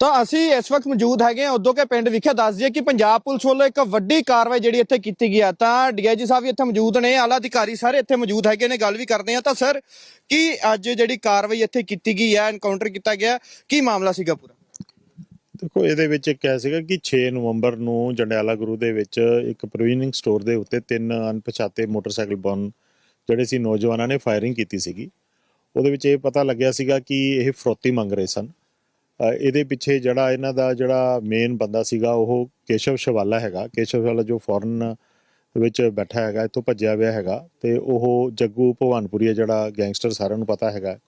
ਤਾਂ ਅਸੀਂ ਇਸ ਵਕਤ ਮੌਜੂਦ ਹੈਗੇ ਹਾਂ ਉਦੋਂ ਕੇ ਪਿੰਡ ਵਿਖੇ ਦੱਸ ਦਈਏ ਕਿ ਪੰਜਾਬ ਪੁਲਿਸ ਵੱਲੋਂ ਇੱਕ ਵੱਡੀ ਕਾਰਵਾਈ ਜਿਹੜੀ ਇੱਥੇ ਕੀਤੀ ਗਈ ਆ, ਤਾਂ ਡੀਆਈਜੀ ਸਾਹਿਬ ਵੀ ਇੱਥੇ ਮੌਜੂਦ ਨੇ, ਆਲਾ ਅਧਿਕਾਰੀ ਸਾਰੇ ਇੱਥੇ ਮੌਜੂਦ ਹੈਗੇ ਨੇ, ਗੱਲ ਵੀ ਕਰਦੇ ਆ ਤਾਂ ਸਰ, ਕੀ ਅੱਜ ਜਿਹੜੀ ਕਾਰਵਾਈ ਇੱਥੇ ਕੀਤੀ ਗਈ ਹੈ ਐਨਕਾਊਂਟਰ ਕੀਤਾ ਗਿਆ, ਕੀ ਮਾਮਲਾ ਸੀਗਾ ਪੂਰਾ? ਦੇਖੋ, ਇਹਦੇ ਵਿੱਚ ਇੱਕ ਹੈ ਸੀਗਾ ਕਿ 6 ਨਵੰਬਰ ਨੂੰ ਜੰਡਿਆਲਾ ਗੁਰੂ ਦੇ ਵਿੱਚ ਇੱਕ ਪ੍ਰੋਵੀਨਿੰਗ ਸਟੋਰ ਦੇ ਉੱਤੇ ਤਿੰਨ ਅਣਪਛਾਤੇ ਮੋਟਰਸਾਈਕਲ ਬਨ ਜਿਹੜੇ ਸੀ, ਨੌਜਵਾਨਾਂ ਨੇ ਫਾਇਰਿੰਗ ਕੀਤੀ ਸੀਗੀ। ਉਹਦੇ ਵਿੱਚ ਇਹ ਪਤਾ ਲੱਗਿਆ ਸੀਗਾ ਕਿ ਇਹ ਫਰੋਤੀ ਮੰਗ ਰਹੇ ਸਨ। ਇਹਦੇ ਪਿੱਛੇ ਜਿਹੜਾ ਇਹਨਾਂ ਦਾ ਜਿਹੜਾ ਮੇਨ ਬੰਦਾ ਸੀਗਾ, ਉਹ ਕੇਸ਼ਵ ਸ਼ਵਾਲਾ ਹੈਗਾ। ਕੇਸ਼ਵ ਸ਼ਵਾਲਾ ਜੋ ਫੋਰਨ ਵਿੱਚ ਬੈਠਾ ਹੈਗਾ, ਇੱਥੋਂ ਭੱਜਿਆ ਹੋਇਆ ਹੈਗਾ ਤੇ ਉਹ ਜੱਗੂ ਭਵਾਨਪੁਰੀ ਹੈ ਜਿਹੜਾ ਗੈਂਗਸਟਰ ਸਾਰਿਆਂ ਨੂੰ ਪਤਾ ਹੈਗਾ।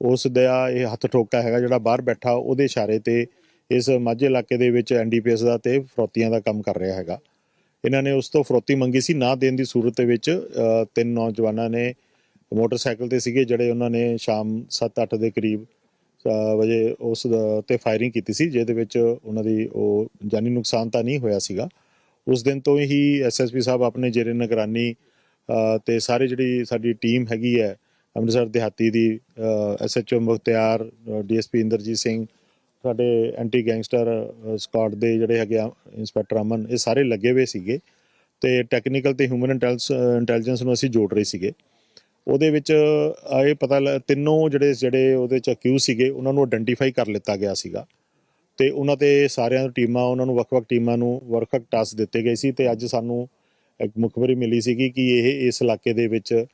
ਉਸ ਦਾ ਇਹ ਹੱਥ ਠੋਕਾ ਹੈਗਾ, ਜਿਹੜਾ ਬਾਹਰ ਬੈਠਾ, ਉਹਦੇ ਇਸ਼ਾਰੇ ਤੇ ਇਸ ਮਾਝੇ ਇਲਾਕੇ ਦੇ ਵਿੱਚ ਐਨਡੀਪੀਐਸ ਦਾ ਤੇ ਫਰੋਤੀਆਂ ਦਾ ਕੰਮ ਕਰ ਰਿਹਾ ਹੈਗਾ। ਇਹਨਾਂ ਨੇ ਉਸ ਤੋਂ ਫਰੋਤੀ ਮੰਗੀ ਸੀ, ਨਾ ਦੇਣ ਦੀ ਸੂਰਤ ਦੇ ਵਿੱਚ ਤਿੰਨ ਨੌਜਵਾਨਾਂ ਨੇ ਮੋਟਰਸਾਈਕਲ ਤੇ ਸੀਗੇ, ਜਿਹੜੇ ਉਹਨਾਂ ਨੇ ਸ਼ਾਮ 7-8 ਦੇ ਕਰੀਬ ਵਜੇ ਉਸ ਤੇ ਫਾਇਰਿੰਗ ਕੀਤੀ ਸੀ ਜਿਹਦੇ ਵਿੱਚ ਉਹਨਾਂ ਦੀ ਉਹ ਜਾਨੀ ਨੁਕਸਾਨ ਤਾਂ ਨਹੀਂ ਹੋਇਆ ਸੀਗਾ। ਉਸ ਦਿਨ ਤੋਂ ਹੀ ਐਸਐਸਪੀ ਸਾਹਿਬ ਆਪਣੇ ਜੇਰੇ ਨਿਗਰਾਨੀ ਅ, ਤੇ ਸਾਰੇ ਜਿਹੜੀ ਸਾਡੀ ਟੀਮ ਹੈਗੀ ਹੈ ਅੰਮ੍ਰਿਤਸਰ ਦਿਹਾਤੀ ਦੀ ਐਸਐਚਓ ਮੁਖਤਿਆਰ ਡੀਐਸਪੀ ਇੰਦਰਜੀਤ ਸਿੰਘ ਸਾਡੇ ਐਂਟੀ ਗੈਂਗਸਟਰ ਸਕਾਡ ਦੇ ਜਿਹੜੇ ਹੈਗੇ ਆ ਇੰਸਪੈਕਟਰ ਅਮਨ ਇਹ ਸਾਰੇ ਲੱਗੇ ਹੋਏ ਸੀਗੇ। ਤੇ ਟੈਕਨੀਕਲ ਤੇ ਹਿਊਮਨ ਇੰਟੈਲੀਜੈਂਸ ਨੂੰ ਅਸੀਂ ਜੋੜ ਰਹੇ ਸੀਗੇ। ਉਹਦੇ ਵਿੱਚ ਇਹ ਪਤਾ ਲ- ਤਿੰਨੋਂ ਜਿਹੜੇ ਜਿਹੜੇ ਉਹਦੇ ਚ ਅਕਿਊਜ਼ ਸੀਗੇ, ਉਹਨਾਂ ਨੂੰ ਆਇਡੈਂਟੀਫਾਈ ਕਰ ਲਿੱਤਾ ਗਿਆ ਸੀਗਾ। ਤੇ ਉਹਨਾਂ ਤੇ ਸਾਰਿਆਂ ਨੂੰ ਟੀਮਾਂ, ਉਹਨਾਂ ਨੂੰ ਵੱਖ-ਵੱਖ ਟੀਮਾਂ ਨੂੰ ਵੱਖ-ਵੱਖ ਟਾਸਕ ਦਿੱਤੇ ਗਏ ਸੀ ਤੇ ਅੱਜ ਸਾਨੂੰ ਇੱਕ ਮੁਖਬਰੀ ਮਿਲੀ ਸੀਗੀ ਕਿ ਇਹ, ਇਸ ਇਲਾਕੇ ਦੇ ਵਿੱਚ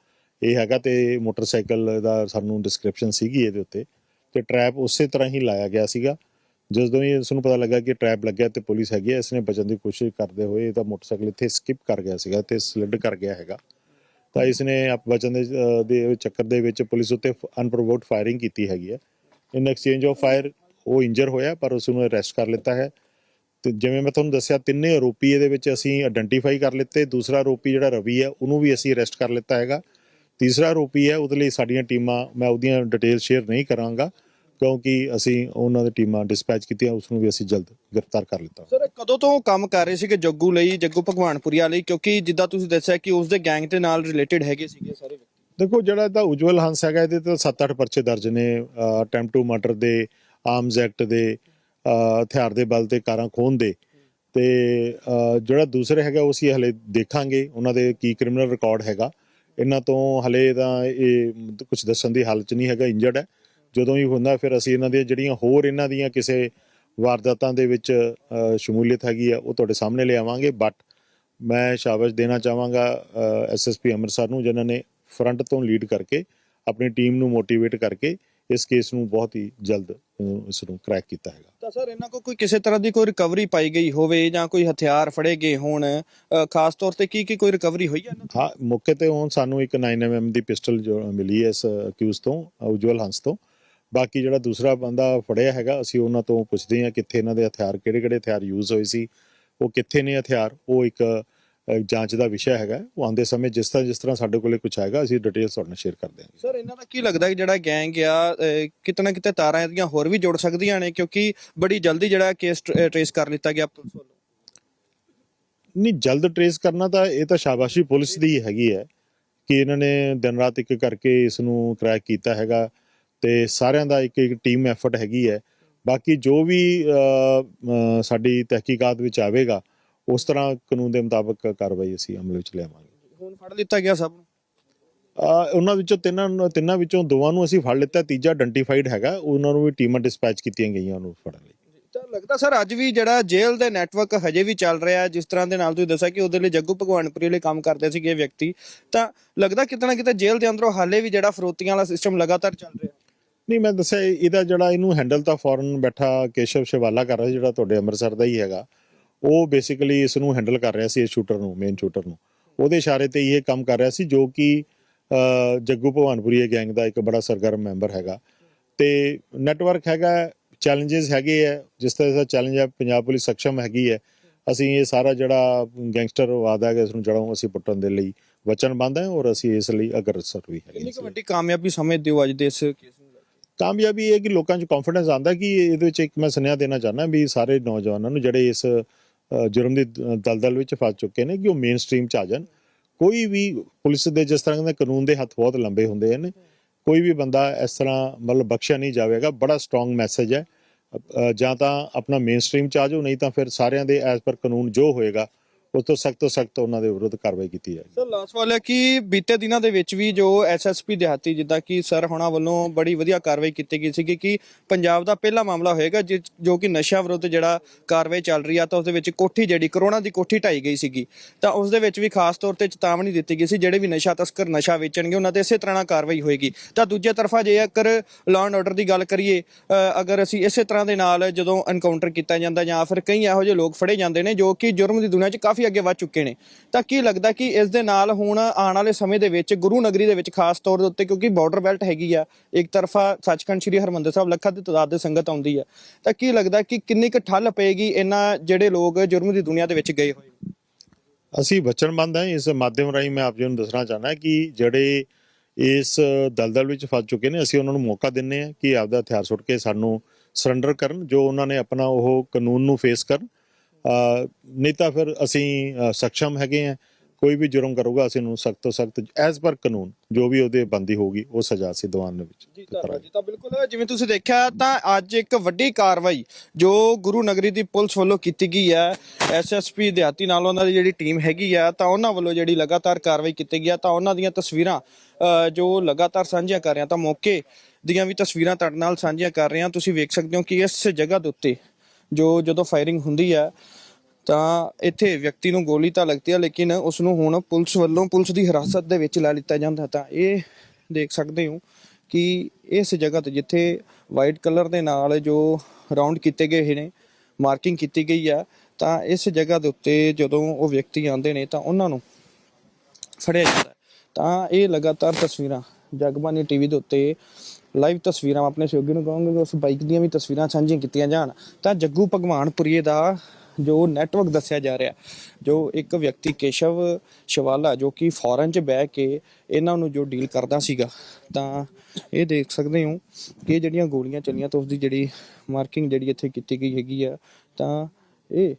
ਇਹ ਹੈਗਾ ਤੇ ਮੋਟਰਸਾਈਕਲ ਦਾ ਸਾਨੂੰ ਡਿਸਕ੍ਰਿਪਸ਼ਨ ਸੀਗੀ ਇਹਦੇ ਉੱਤੇ। ਤੇ ਟਰੈਪ ਉਸੇ ਤਰ੍ਹਾਂ ਹੀ ਲਾਇਆ ਗਿਆ ਸੀਗਾ। ਜਦੋਂ ਹੀ ਇਸ ਨੂੰ ਪਤਾ ਲੱਗਾ ਕਿ ਟਰੈਪ ਲੱਗਿਆ ਤੇ ਪੁਲਿਸ ਹੈਗੀ ਹੈ ਇਸ ਨੇ ਬਚਣ ਦੀ ਕੋਸ਼ਿਸ਼ ਕਰਦੇ ਹੋਏ ਇਹਦਾ ਮੋਟਰਸਾਈਕਲ ਇੱਥੇ ਸਕਿਪ ਕਰ ਗਿਆ ਸੀਗਾ ਤੇ ਸਲਿੱਡ ਕਰ ਗਿਆ ਹੈਗਾ। ਤਾਂ ਇਸ ਨੇ ਆਪ ਬਚਨ ਦੇ ਦੇ ਚੱਕਰ ਦੇ ਵਿੱਚ ਪੁਲਿਸ ਉੱਤੇ ਅਨਪ੍ਰੋਵੋਕਡ ਫਾਇਰਿੰਗ ਕੀਤੀ ਹੈਗੀ ਹੈ। ਇਨ ਐਕਸਚੇਂਜ ਆਫ ਫਾਇਰ ਉਹ ਇੰਜਰ ਹੋਇਆ, ਪਰ ਉਸ ਨੂੰ ਅਰੈਸਟ ਕਰ ਲਿੱਤਾ ਹੈ। ਤੇ ਜਿਵੇਂ ਮੈਂ ਤੁਹਾਨੂੰ ਦੱਸਿਆ, ਤਿੰਨੇ ਆਰੋਪੀ ਇਹਦੇ ਵਿੱਚ ਅਸੀਂ ਆਇਡੈਂਟੀਫਾਈ ਕਰ ਲਿੱਤੇ। ਦੂਸਰਾ ਆਰੋਪੀ ਜਿਹੜਾ ਰਵੀ ਹੈ, ਉਹਨੂੰ ਵੀ ਅਸੀਂ ਅਰੈਸਟ ਕਰ ਲਿੱਤਾ ਹੈਗਾ। ਤੀਸਰਾ ਆਰੋਪੀ ਹੈ, ਉਹਦੇ ਲਈ ਸਾਡੀਆਂ ਟੀਮਾਂ, ਮੈਂ ਉਹਦੀਆਂ ਡਿਟੇਲ ਸ਼ੇਅਰ ਨਹੀਂ ਕਰਾਂਗਾ। ਕਿਉਂਕਿ ਅਸੀਂ ਉਹਨਾਂ ਦੀ ਟੀਮਾਂ ਡਿਸਪੈਚ ਕੀਤੀਆਂ ਉਸ ਨੂੰ ਵੀ ਅਸੀਂ ਜਲਦ ਗ੍ਰਿਫਤਾਰ ਕਰ ਲਿੱਤਾ। ਸਰ ਕਦੋਂ ਤੋਂ ਕੰਮ ਕਰ ਰਹੇ ਸੀਗੇ ਜੱਗੂ ਲਈ ਜੱਗੂ ਭਗਵਾਨਪੁਰੀਆ ਲਈ? ਕਿਉਂਕਿ ਜਿੱਦਾਂ ਤੁਸੀਂ ਦੱਸਿਆ ਕਿ ਉਸ ਦੇ ਗੈਂਗ ਦੇ ਨਾਲ ਰਿਲੇਟਡ ਹੈਗੇ ਸੀਗੇ ਸਾਰੇ ਵਿਅਕਤੀ। ਦੇਖੋ ਜਿਹੜਾ ਇਹਦਾ ਉਜਵਲ ਹੰਸ ਹੈਗਾ ਇਹਦੇ ਤੇ 7-8 ਪਰਚੇ ਦਰਜ ਨੇ ਅਟੈਂਪਟ ਟੂ ਮਰਡਰ ਦੇ ਆਰਮਸ ਐਕਟ ਦੇ ਹਥਿਆਰ ਦੇ ਬਲ ਤੇ ਕਾਰਾਂ ਖੋਹਣ ਦੇ। ਤੇ ਜਿਹੜਾ ਦੂਸਰੇ ਹੈਗਾ ਉਹ ਅਸੀਂ ਹਲੇ ਦੇਖਾਂਗੇ ਉਹਨਾਂ ਦੇ ਕੀ ਕ੍ਰਿਮੀਨਲ ਰਿਕਾਰਡ ਹੈਗਾ। ਇਹਨਾਂ ਤੋਂ ਹਲੇ ਤਾਂ ਇਹ ਕੁਝ ਦੱਸਣ ਦੀ ਹਾਲਤ ਨਹੀਂ ਹੈਗਾ ਇੰਜਰਡ ਹੈ। ਜਦੋਂ ਹੀ ਹੁੰਦਾ ਫਿਰ ਅਸੀਂ ਇਹਨਾਂ ਦੀਆਂ ਜਿਹੜੀਆਂ ਹੋਰ ਇਹਨਾਂ ਦੀਆਂ ਕਿਸੇ ਵਾਰਦਾਤਾਂ ਦੇ ਵਿੱਚ ਸ਼ਮੂਲੀਅਤ ਹੈਗੀ ਆ ਉਹ ਤੁਹਾਡੇ ਸਾਹਮਣੇ ਲਿਆਵਾਂਗੇ ਬਟ ਮੈਂ ਸ਼ਾਬਾਸ਼ ਦੇਣਾ ਚਾਹਾਂਗਾ ਐਸਐਸਪੀ ਅੰਮ੍ਰਿਤਸਰ ਨੂੰ ਜਿਨ੍ਹਾਂ ਨੇ ਫਰੰਟ ਤੋਂ ਲੀਡ ਕਰਕੇ ਆਪਣੀ ਟੀਮ ਨੂੰ ਮੋਟੀਵੇਟ ਕਰਕੇ ਇਸ ਕੇਸ ਨੂੰ ਬਹੁਤ ਹੀ ਜਲਦ ਇਸ ਨੂੰ ਕ੍ਰੈਕ ਕੀਤਾ ਹੈਗਾ। ਤਾਂ ਸਰ ਇਹਨਾਂ ਕੋਲ ਕੋਈ ਕਿਸੇ ਤਰ੍ਹਾਂ ਦੀ ਕੋਈ ਰਿਕਵਰੀ ਪਾਈ ਗਈ ਹੋਵੇ ਜਾਂ ਕੋਈ ਹਥਿਆਰ ਫੜੇ ਗਏ ਹੋਣ? ਖਾਸ ਤੌਰ ਤੇ ਕੀ ਕੀ ਕੋਈ ਰਿਕਵਰੀ ਹੋਈ ਹੈ? ਹਾਂ ਮੌਕੇ ਤੇ ਹੁਣ ਸਾਨੂੰ ਇੱਕ 9mm ਦੀ ਪਿਸਟਲ ਮਿਲੀ ਹੈ ਇਸ ਅਕਿਊਜ਼ ਤੋਂ ਉਜਵਲ ਹੰਸ ਤੋਂ। ਬਾਕੀ ਜਿਹੜਾ ਦੂਸਰਾ ਬੰਦਾ ਫੜਿਆ ਹੈਗਾ ਅਸੀਂ ਉਹਨਾਂ ਤੋਂ ਪੁੱਛਦੇ ਹਾਂ ਕਿੱਥੇ ਇਹਨਾਂ ਦੇ ਹਥਿਆਰ ਕਿਹੜੇ ਕਿਹੜੇ ਹਥਿਆਰ ਯੂਜ਼ ਹੋਏ ਸੀ ਉਹ ਕਿੱਥੇ ਨੇ ਹਥਿਆਰ ਉਹ ਇੱਕ ਜਾਂਚ ਦਾ ਵਿਸ਼ਾ ਹੈਗਾ। ਉਹ ਆਉਂਦੇ ਸਮੇਂ ਜਿਸ ਤਰ੍ਹਾਂ ਜਿਸ ਤਰ੍ਹਾਂ ਸਾਡੇ ਕੋਲੇ ਕੁਝ ਆਏਗਾ ਅਸੀਂ ਡਿਟੇਲਸ ਤੁਹਾਡੇ ਨਾਲ ਸ਼ੇਅਰ ਕਰ ਦਿਆਂਗੇ। ਸਰ ਇਹਨਾਂ ਦਾ ਕੀ ਲੱਗਦਾ ਕਿ ਜਿਹੜਾ ਗੈਂਗ ਆ ਅ, ਕਿਤੇ ਨਾ ਕਿਤੇ ਤਾਰਾਂ ਇਹਦੀਆਂ ਹੋਰ ਵੀ ਜੁੜ ਸਕਦੀਆਂ ਨੇ? ਕਿਉਂਕਿ ਬੜੀ ਜਲਦੀ ਜਿਹੜਾ ਕੇਸ ਟ੍ਰੇਸ ਕਰ ਲਿੱਤਾ ਗਿਆ ਪੁਲਿਸ ਵੱਲੋਂ। ਨਹੀਂ ਜਲਦ ਟਰੇਸ ਕਰਨਾ ਤਾਂ ਇਹ ਤਾਂ ਸ਼ਾਬਾਸ਼ੀ ਪੁਲਿਸ ਦੀ ਹੈਗੀ ਹੈ ਕਿ ਇਹਨਾਂ ਨੇ ਦਿਨ ਰਾਤ ਇੱਕ ਕਰਕੇ ਇਸ ਨੂੰ ਕ੍ਰੈਕ ਕੀਤਾ ਹੈਗਾ। ਤੇ ਸਾਰਿਆਂ ਦਾ ਇੱਕ ਇੱਕ ਟੀਮ ਐਫਰਟ ਹੈਗੀ ਹੈ। ਬਾਕੀ ਜੋ ਵੀ ਸਾਡੀ ਤਹਿਕੀਕਾਤ ਵਿੱਚ ਆਵੇਗਾ ਉਸ ਤਰ੍ਹਾਂ ਕਾਨੂੰਨ ਦੇ ਮੁਤਾਬਕ ਕਾਰਵਾਈ ਅਸੀਂ ਅਮਲ ਵਿੱਚ ਲਿਆਵਾਂਗੇ। ਹੁਣ ਫੜ ਲਿੱਤਾ ਗਿਆ ਸਭ ਨੂੰ? ਉਹਨਾਂ ਵਿੱਚੋਂ ਤਿੰਨਾਂ ਤਿੰਨਾਂ ਵਿੱਚੋਂ ਦੋਵਾਂ ਨੂੰ ਅਸੀਂ ਫੜ ਲਿੱਤਾ। ਤੀਜਾ ਆਇਡੈਂਟੀਫਾਈਡ ਹੈਗਾ। ਉਹਨਾਂ ਨੂੰ ਵੀ ਟੀਮਾਂ ਡਿਸਪੈਚ ਕੀਤੀਆਂ ਗਈਆਂ ਉਹਨੂੰ ਫੜਨ ਲਈ। ਤਾਂ ਲੱਗਦਾ ਸਰ ਅੱਜ ਵੀ ਜਿਹੜਾ ਜੇਲ੍ਹ ਦੇ ਨੈਟਵਰਕ ਹਜੇ ਵੀ ਚੱਲ ਰਿਹਾ ਹੈ। ਜਿਸ ਤਰ੍ਹਾਂ ਦੇ ਨਾਲ ਤੁਸੀਂ ਦੱਸਿਆ ਕਿ ਉਹਦੇ ਲਈ ਜੱਗੂ ਭਗਵਾਨਪੁਰੀ ਲਈ ਕੰਮ ਕਰਦੇ ਸੀਗੇ ਵਿਅਕਤੀ। ਤਾਂ ਲੱਗਦਾ ਕਿਤੇ ਨਾ ਕਿਤੇ ਜੇਲ੍ਹ ਦੇ ਅੰਦਰੋਂ ਹਾਲੇ ਵੀ ਜਿਹੜਾ ਫਰੋਤੀਆਂ ਵਾਲਾ ਸਿਸਟਮ ਲਗਾਤਾਰ ਚੱਲ ਰਿਹਾ ਨਹੀਂ ਮੈਂ ਦੱਸਿਆ ਇਹ- ਇਹਦਾ ਜਿਹੜਾ ਇਹਨੂੰ ਹੈਂਡਲ ਤਾਂ ਫੋਰਨ ਬੈਠਾ ਕੇਸ਼ਵ ਸ਼ਿਵਾਲਾ ਕਰ ਰਿਹਾ ਜਿਹੜਾ ਤੁਹਾਡੇ ਅੰਮ੍ਰਿਤਸਰ ਦਾ ਹੀ ਹੈਗਾ। ਉਹ ਬੇਸਿਕਲੀ ਇਸ ਨੂੰ ਹੈਂਡਲ ਕਰ ਰਿਹਾ ਸੀ ਇਸ ਸ਼ੂਟਰ ਨੂੰ ਮੇਨ ਸ਼ੂਟਰ ਨੂੰ। ਉਹਦੇ ਇਸ਼ਾਰੇ ਤੇ ਇਹ ਕੰਮ ਕਰ ਰਿਹਾ ਸੀ ਜੋ ਕਿ ਜੱਗੂ ਭਵਾਨਪੁਰੀ ਗੈਂਗ ਦਾ ਇੱਕ ਬੜਾ ਸਰਗਰਮ ਮੈਂਬਰ ਹੈਗਾ। ਤੇ ਨੈਟਵਰਕ ਹੈਗਾ ਚੈਲੰਜਸ ਹੈਗੇ ਆ ਜਿਸ ਤਰ੍ਹਾਂ ਦਾ ਚੈਲੰਜ ਹੈ ਪੰਜਾਬ ਪੁਲਿਸ ਸક્ષਮ ਹੈਗੀ ਹੈ ਅਸੀਂ ਇਹ ਸਾਰਾ ਜਿਹੜਾ ਗੈਂਗਸਟਰ ਵਾਦਾ ਹੈ ਇਸ ਨੂੰ ਜੜੋਂ ਅਸੀਂ ਪੁੱਟਣ ਦੇ ਲਈ ਵਚਨਬੰਦ ਹੈ ਔਰ ਅਸੀਂ ਇਸ ਲਈ ਅਗਰਸਰ ਵੀ ਹੈਗੇ ਕਿੰਨੀ। ਵੱਡੀ ਕਾਮਯਾਬੀ ਸਮਝਦੇ ਹੋ ਅੱਜ ਦੇ ਇਸ ਕੇਸ ਨੂੰ? ਕਾਮਯਾਬੀ ਇਹ ਹੈ ਕਿ ਲੋਕਾਂ 'ਚ ਕੌਨਫੀਡੈਂਸ ਆਉਂਦਾ ਕਿ ਇਹਦੇ ਵਿੱਚ ਇੱਕ ਮੈਂ ਸੁਨੇਹਾ ਦੇਣਾ ਚਾਹੁੰਦਾ ਵੀ ਸਾਰੇ ਨੌਜਵਾਨਾਂ ਨੂੰ ਜਿਹੜੇ ਇਸ ਜੁਰਮ ਦੀ ਦ- ਦਲਦਲ ਵਿੱਚ ਫਸ ਚੁੱਕੇ ਨੇ ਕਿ ਉਹ ਮੇਨ ਸਟ੍ਰੀਮ 'ਚ ਆ ਜਾਣ। ਕੋਈ ਵੀ ਪੁਲਿਸ ਦੇ ਜਿਸ ਤਰ੍ਹਾਂ ਦੇ ਕਾਨੂੰਨ ਦੇ ਹੱਥ ਬਹੁਤ ਲੰਬੇ ਹੁੰਦੇ ਹਨ, ਕੋਈ ਵੀ ਬੰਦਾ ਇਸ ਤਰ੍ਹਾਂ ਮਤਲਬ ਬਖਸ਼ਿਆ ਨਹੀਂ ਜਾਵੇਗਾ, ਬੜਾ ਸਟਰੋਂਗ ਮੈਸੇਜ ਹੈ। ਜਾਂ ਤਾਂ ਆਪਣਾ ਮੇਨ ਸਟ੍ਰੀਮ ਚ ਆ ਜਾਓ, ਨਹੀਂ ਤਾਂ ਫਿਰ ਸਾਰਿਆਂ ਦੇ ਐਸ ਪਰ ਕਾਨੂੰਨ ਜੋ ਹੋਏਗਾ ਉਸ ਤੋਂ ਸਖਤ ਤੋਂ ਸਖਤ ਉਹਨਾਂ ਦੇ ਵਿਰੁੱਧ ਕਾਰਵਾਈ ਕੀਤੀ ਜਾਏਗੀ। ਸਰ ਲਾਸਟ ਵਾਲਾ ਕਿ ਬੀਤੇ ਦਿਨਾਂ ਦੇ ਵਿੱਚ ਵੀ ਜੋ ਐਸਐਸਪੀ ਦਿਹਾਤੀ ਜਿੱਦਾਂ ਕਿ ਸਰ ਹੋਣਾ ਵੱਲੋਂ ਬੜੀ ਵਧੀਆ ਕਾਰਵਾਈ ਕੀਤੀ ਗਈ ਸੀ ਕਿ ਪੰਜਾਬ ਦਾ ਪਹਿਲਾ ਮਾਮਲਾ ਹੋਏਗਾ ਜਿਸ ਜੋ ਕਿ ਨਸ਼ਾ ਵਿਰੁੱਧ ਜਿਹੜਾ ਕਾਰਵਾਈ ਚੱਲ ਰਹੀ ਆ ਤਾਂ ਉਸ ਦੇ ਵਿੱਚ ਕੋਠੀ ਜਿਹੜੀ ਕਰੋਨਾ ਦੀ ਕੋਠੀ ਢਾਈ ਗਈ ਸੀਗੀ। ਤਾਂ ਉਸ ਦੇ ਵਿੱਚ ਵੀ ਖਾਸ ਤੌਰ ਤੇ ਚੇਤਾਵਨੀ ਦਿੱਤੀ ਗਈ ਸੀ ਜਿਹੜੇ ਵੀ ਨਸ਼ਾ ਤਸਕਰ ਨਸ਼ਾ ਵੇਚਣਗੇ ਉਹਨਾਂ ਤੇ ਇਸੇ ਤਰ੍ਹਾਂ ਨਾਲ ਕਾਰਵਾਈ ਹੋਏਗੀ। ਤਾਂ ਦੂਜੇ ਤਰਫਾ ਜੇ ਅਗਰ ਲਾਅ ਐਂਡ ਆਰਡਰ ਦੀ ਗੱਲ ਕਰੀਏ ਅ, ਅਗਰ ਅਸੀਂ ਇਸੇ ਤਰ੍ਹਾਂ ਦੇ ਨਾਲ ਜਦੋਂ ਐਨਕਾਊਂਟਰ ਕੀਤਾ ਜਾਂਦਾ ਜਾਂ ਫਿਰ ਕਈ ਇਹੋ ਜਿਹੇ ਲੋਕ ਫੜੇ ਜਾਂਦੇ ਨੇ ਜੋ ਕਿ ਜੁਰਮ ਦੀ ਦੁਨੀਆ 'ਚ ਕਾਫੀ ਅੱਗੇ ਵੱਧ ਚੁੱਕੇ ਨੇ। ਤਾਂ ਕੀ ਲੱਗਦਾ ਕਿ ਇਸ ਦੇ ਨਾਲ ਹੁਣ ਆਉਣ ਵਾਲੇ ਸਮੇਂ ਦੇ ਵਿੱਚ ਗੁਰੂ ਨਗਰੀ ਦੇ ਵਿੱਚ ਖਾਸ ਤੌਰ ਦੇ ਉੱਤੇ ਕਿਉਂਕਿ ਬਾਰਡਰ ਬੈਲਟ ਹੈਗੀ ਆ, ਇੱਕ ਤਰਫਾ ਸੱਚਖੰਡ ਸ੍ਰੀ ਹਰਮੰਦਰ ਸਾਹਿਬ ਲੱਖਾਂ ਦੀ ਤਾਦਾਦ ਦੇ ਸੰਗਤ ਆਉਂਦੀ ਆ। ਤਾਂ ਕੀ ਲੱਗਦਾ ਕਿ ਕਿੰਨੀ ਕੁ ਠੱਲ ਪਏਗੀ ਇਹਨਾਂ ਜਿਹੜੇ ਲੋਕ ਜੁਰਮ ਦੀ ਦੁਨੀਆ ਦੇ ਵਿੱਚ ਗਏ ਹੋਏ? ਅਸੀਂ ਵਚਨਬੰਦ ਹਾਂ। ਇਸ ਮਾਧਿਅਮ ਰਾਹੀਂ ਮੈਂ ਆਪ ਜੀ ਨੂੰ ਦੱਸਣਾ ਚਾਹੁੰਦਾ ਕਿ ਜਿਹੜੇ ਇਸ ਦਲਦਲ ਵਿੱਚ ਫਸ ਚੁੱਕੇ ਨੇ, ਅਸੀਂ ਉਹਨਾਂ ਨੂੰ ਮੌਕਾ ਦਿੰਨੇ ਆ ਕਿ ਆਪਦਾ ਹਥਿਆਰ ਸੁੱਟ ਕੇ ਸਾਨੂੰ ਸਰੈਂਡਰ ਕਰਨ, ਜੋ ਉਹਨਾਂ ਨੇ ਆਪਣਾ ਉਹ ਕਾਨੂੰਨ ਨੂੰ ਫੇਸ ਕਰਨ। ਨਹੀਂ ਤਾਂ ਫਿਰ ਅਸੀਂ ਸક્ષਮ ਹੈਗੇ ਆ। ਕੋਈ ਵੀ ਜੁਰਮ ਕਰੂਗਾ ਅਸੀਂ ਨੂੰ ਸਖਤ ਤੋਂ ਸਖਤ ਐਜ਼ ਪਰ ਕਾਨੂੰਨ ਜੋ ਵੀ ਉਹਦੇ ਬੰਦੀ ਹੋਊਗੀ ਉਹ ਸਜ਼ਾ ਅਸੀਂ ਦੀਵਾਨ ਦੇ ਵਿੱਚ ਜੀ ਧੰਨਵਾਦ ਜੀ। ਤਾਂ ਬਿਲਕੁਲ ਜਿਵੇਂ ਤੁਸੀਂ ਦੇਖਿਆ ਤਾਂ ਅੱਜ ਇੱਕ ਵੱਡੀ ਕਾਰਵਾਈ ਜੋ ਗੁਰੂ ਨਗਰੀ ਦੀ ਪੁਲਿਸ ਵੱਲੋਂ ਕੀਤੀ ਗਈ ਹੈ ਐਸਐਸਪੀ ਦਿਹਾਤੀ ਨਾਲ ਉਹਨਾਂ ਦੀ ਜਿਹੜੀ ਟੀਮ ਹੈਗੀ ਆ ਤਾਂ ਉਹਨਾਂ ਵੱਲੋਂ ਜਿਹੜੀ ਲਗਾਤਾਰ ਕਾਰਵਾਈ ਕੀਤੀ ਗਈ ਆ ਤਾਂ ਉਹਨਾਂ ਦੀਆਂ ਤਸਵੀਰਾਂ ਜੋ ਲਗਾਤਾਰ ਸਾਂਝੀਆਂ ਕਰ ਰਹੇ ਆ ਤਾਂ ਮੌਕੇ ਦੀਆਂ ਵੀ ਤਸਵੀਰਾਂ ਤੁਹਾਡੇ ਨਾਲ ਸਾਂਝੀਆਂ ਕਰ ਰਹੇ। ਆ ਤੁਸੀਂ ਵੇਖ ਸਕਦੇ ਹੋ ਕਿ ਇਸ ਜਗ੍ਹਾ ਦੇ ਉੱਤੇ ਜੋ ਜਦੋਂ ਫਾਇਰਿੰਗ ਹੁੰਦੀ ਹੈ ਤਾਂ ਇੱਥੇ ਵਿਅਕਤੀ ਨੂੰ ਗੋਲੀ ਤਾਂ ਲੱਗਦੀ ਹੈ ਲੇਕਿਨ ਉਸ ਨੂੰ ਹੁਣ ਪੁਲਿਸ ਵੱਲੋਂ ਪੁਲਿਸ ਦੀ ਹਿਰਾਸਤ ਦੇ ਵਿੱਚ ਲੈ ਲਿੱਤਾ ਜਾਂਦਾ। ਤਾਂ ਇਹ ਦੇਖ ਸਕਦੇ ਹੋ ਕਿ ਇਸ ਜਗ੍ਹਾ ਤੇ ਜਿੱਥੇ ਵਾਈਟ ਕਲਰ ਦੇ ਨਾਲ ਜੋ ਰਾਉਂਡ ਕੀਤੇ ਗਏ ਨੇ ਮਾਰਕਿੰਗ ਕੀਤੀ ਗਈ ਹੈ ਤਾਂ ਇਸ ਜਗ੍ਹਾ ਦੇ ਉੱਤੇ ਜਦੋਂ ਉਹ ਵਿਅਕਤੀ ਆਉਂਦੇ ਨੇ, ਤਾਂ ਉਹਨਾਂ ਨੂੰ ਫੜਿਆ ਜਾਂਦਾ। ਤਾਂ ਇਹ ਲਗਾਤਾਰ ਤਸਵੀਰਾਂ ਜਗਬਾਨੀ ਟੀਵੀ ਦੇ ਉੱਤੇ ਲਾਈਵ ਤਸਵੀਰਾਂ ਆਪਣੇ ਸਹਿਯੋਗੀ ਨੂੰ ਕਹਾਂਗੇ ਕਿ ਉਸ ਬਾਈਕ ਦੀਆਂ ਵੀ ਤਸਵੀਰਾਂ ਸਾਂਝੀਆਂ ਕੀਤੀਆਂ ਜਾਣ। ਤਾਂ ਜੱਗੂ ਭਗਵਾਨਪੁਰੀਏ ਦਾ ਜੋ ਨੈਟਵਰਕ ਦੱਸਿਆ ਜਾ ਰਿਹਾ, ਜੋ ਇੱਕ ਵਿਅਕਤੀ ਕੇਸ਼ਵ ਸ਼ਿਵਾਲਾ ਜੋ ਕਿ ਫੋਰਨ 'ਚ ਬਹਿ ਕੇ ਇਹਨਾਂ ਨੂੰ ਜੋ ਡੀਲ ਕਰਦਾ ਸੀਗਾ, ਤਾਂ ਇਹ ਦੇਖ ਸਕਦੇ ਹੋ ਕਿ ਜਿਹੜੀਆਂ ਗੋਲੀਆਂ ਚੱਲੀਆਂ ਤਾਂ ਉਸ ਦੀ ਜਿਹੜੀ ਮਾਰਕਿੰਗ ਜਿਹੜੀ ਇੱਥੇ ਕੀਤੀ ਗਈ ਹੈਗੀ ਆ, ਤਾਂ ਇਹ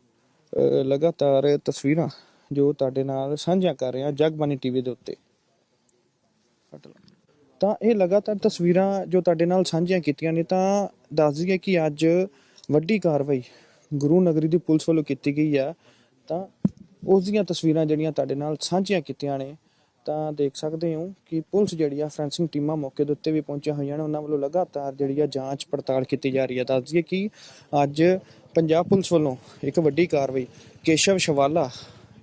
ਲਗਾਤਾਰ ਤਸਵੀਰਾਂ ਜੋ ਤੁਹਾਡੇ ਨਾਲ ਸਾਂਝੀਆਂ ਕਰ ਰਿਹਾ ਹਾਂ ਜਗਬਾਨੀ ਟੀਵੀ ਦੇ ਉੱਤੇ। ਤਾਂ ਇਹ ਲਗਾਤਾਰ ਤਸਵੀਰਾਂ ਜੋ ਤੁਹਾਡੇ ਨਾਲ ਸਾਂਝੀਆਂ ਕੀਤੀਆਂ ਨੇ ਤਾਂ ਦੱਸ ਦਈਏ ਕਿ ਅੱਜ ਵੱਡੀ ਕਾਰਵਾਈ ਗੁਰੂ ਨਗਰੀ ਦੀ ਪੁਲਿਸ ਵੱਲੋਂ ਕੀਤੀ ਗਈ ਆ। ਤਾਂ ਉਸ ਦੀਆਂ ਤਸਵੀਰਾਂ ਜਿਹੜੀਆਂ ਤੁਹਾਡੇ ਨਾਲ ਸਾਂਝੀਆਂ ਕੀਤੀਆਂ ਨੇ, ਤਾਂ ਦੇਖ ਸਕਦੇ ਹੋ ਕਿ ਪੁਲਿਸ ਜਿਹੜੀ ਆ ਫੈਂਸਿੰਗ ਟੀਮਾਂ ਮੌਕੇ ਦੇ ਉੱਤੇ ਵੀ ਪਹੁੰਚੀਆਂ ਹੋਈਆਂ ਨੇ। ਉਹਨਾਂ ਵੱਲੋਂ ਲਗਾਤਾਰ ਜਿਹੜੀ ਆ ਜਾਂਚ ਪੜਤਾਲ ਕੀਤੀ ਜਾ ਰਹੀ ਹੈ ਦੱਸ ਦਈਏ ਕਿ ਅੱਜ ਪੰਜਾਬ ਪੁਲਿਸ ਵੱਲੋਂ ਇੱਕ ਵੱਡੀ ਕਾਰਵਾਈ, ਕੇਸ਼ਵ ਸ਼ਵਾਲਾ,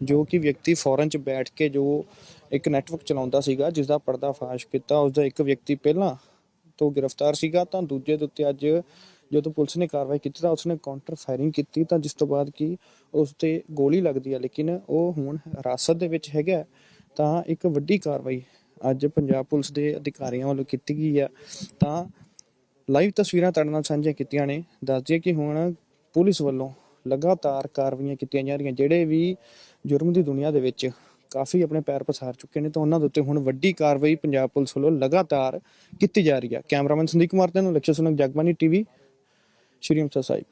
ਜੋ ਕਿ ਵਿਅਕਤੀ ਫੋਰਨ ਚ ਬੈਠ ਕੇ ਜੋ ਇੱਕ ਨੈਟਵਰਕ ਚਲਾਉਂਦਾ ਸੀਗਾ ਜਿਸ ਦਾ ਪਰਦਾਫਾਸ਼ ਕੀਤਾ। ਉਸ ਦਾ ਇੱਕ ਵਿਅਕਤੀ ਪਹਿਲਾਂ ਤੋਂ ਗ੍ਰਿਫਤਾਰ ਸੀਗਾ, ਤਾਂ ਦੂਜੇ ਦੇ ਉੱਤੇ ਅੱਜ ਜਦੋਂ ਪੁਲਿਸ ਨੇ ਕਾਰਵਾਈ ਕੀਤੀ, ਤਾਂ ਉਸਨੇ ਕਾਊਂਟਰ ਫਾਇਰਿੰਗ ਕੀਤੀ, ਤਾਂ ਜਿਸ ਤੋਂ ਬਾਅਦ ਕੀ ਉਸ ਤੇ ਗੋਲੀ ਲੱਗਦੀ ਹੈ ਲੇਕਿਨ ਉਹ ਹੁਣ ਹਿਰਾਸਤ ਦੇ ਵਿੱਚ ਹੈਗਾ ਤਾਂ ਇੱਕ ਵੱਡੀ ਕਾਰਵਾਈ ਅੱਜ ਪੰਜਾਬ ਪੁਲਿਸ ਦੇ ਅਧਿਕਾਰੀਆਂ ਵੱਲੋਂ ਕੀਤੀ ਗਈ ਆ। ਤਾਂ ਲਾਈਵ ਤਸਵੀਰਾਂ ਤੁਹਾਡੇ ਨਾਲ ਸਾਂਝੀਆਂ ਕੀਤੀਆਂ ਨੇ। ਦੱਸ ਦਈਏ ਕਿ ਹੁਣ ਪੁਲਿਸ ਵੱਲੋਂ ਲਗਾਤਾਰ ਕਾਰਵਾਈਆਂ ਕੀਤੀਆਂ ਜਾ ਰਹੀਆਂ, ਜਿਹੜੇ ਵੀ ਜੁਰਮ ਦੀ ਦੁਨੀਆ ਦੇ ਵਿੱਚ ਕਾਫੀ ਆਪਣੇ ਪੈਰ ਪਸਾਰ ਚੁੱਕੇ ਨੇ ਤਾਂ ਉਹਨਾਂ ਦੇ ਉੱਤੇ ਹੁਣ ਵੱਡੀ ਕਾਰਵਾਈ ਪੰਜਾਬ ਪੁਲਿਸ ਵੱਲੋਂ ਲਗਾਤਾਰ ਕੀਤੀ ਜਾ ਰਹੀ ਹੈ ਕੈਮਰਾਮੈਨ ਸੰਦੀਪ ਕੁਮਾਰ ਤੇ ਨੂੰ ਲਕਸ਼ਯ ਸੁਨਕ ਜਗਬਾਨੀ ਟੀਵੀ, ਸ਼੍ਰੀ ਅੰਮ੍ਰਿਤਸਰ ਸਾਹਿਬ।